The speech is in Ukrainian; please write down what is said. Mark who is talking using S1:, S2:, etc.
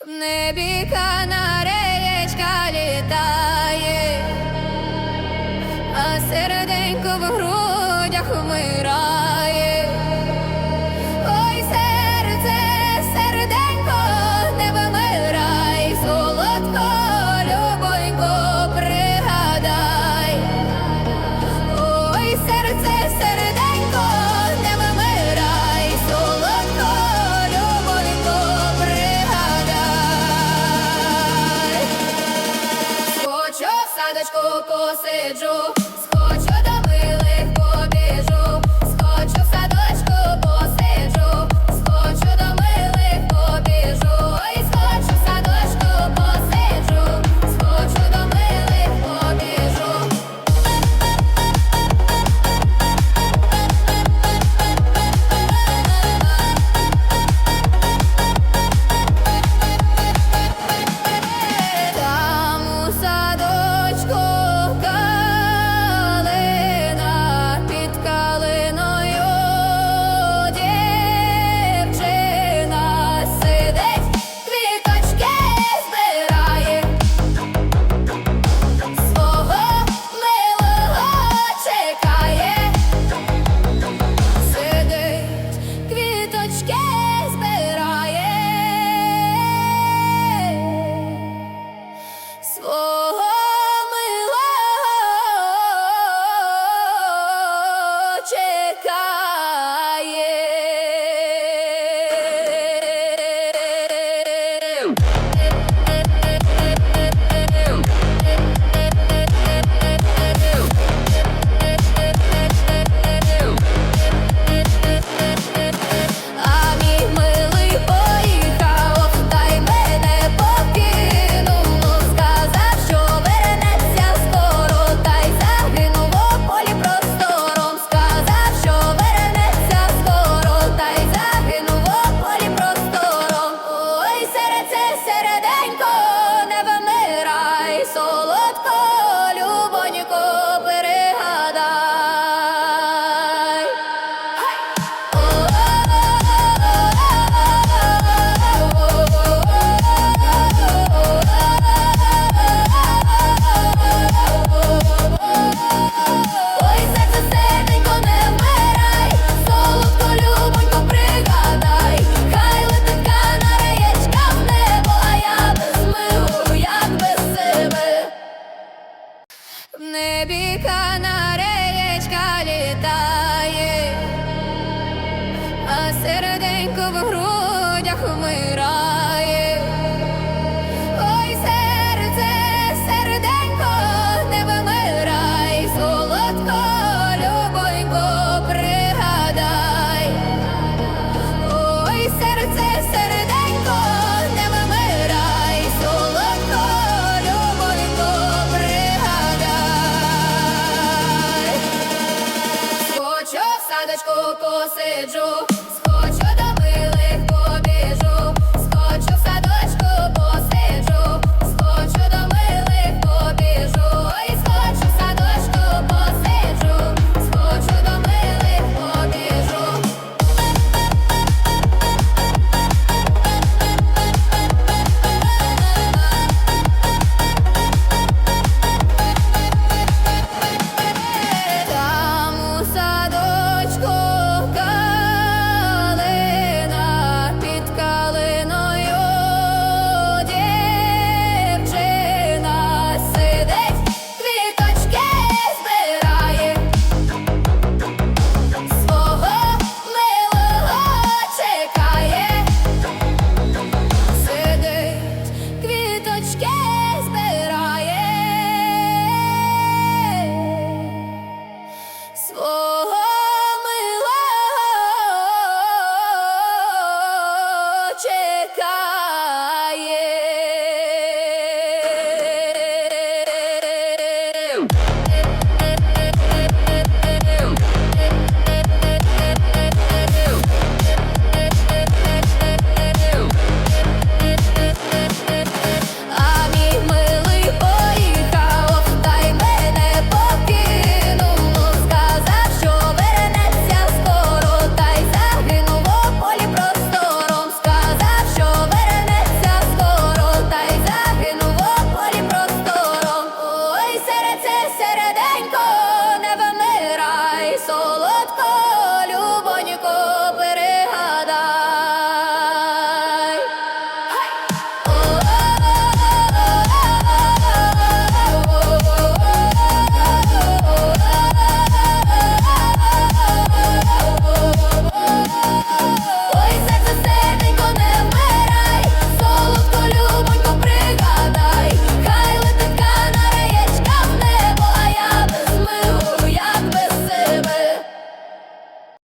S1: В небі канареєчка літає, а серденько в грудях вмирає. високо. в небі канареєчка літає, а серденько в грудях вмира. Бачку посиджу.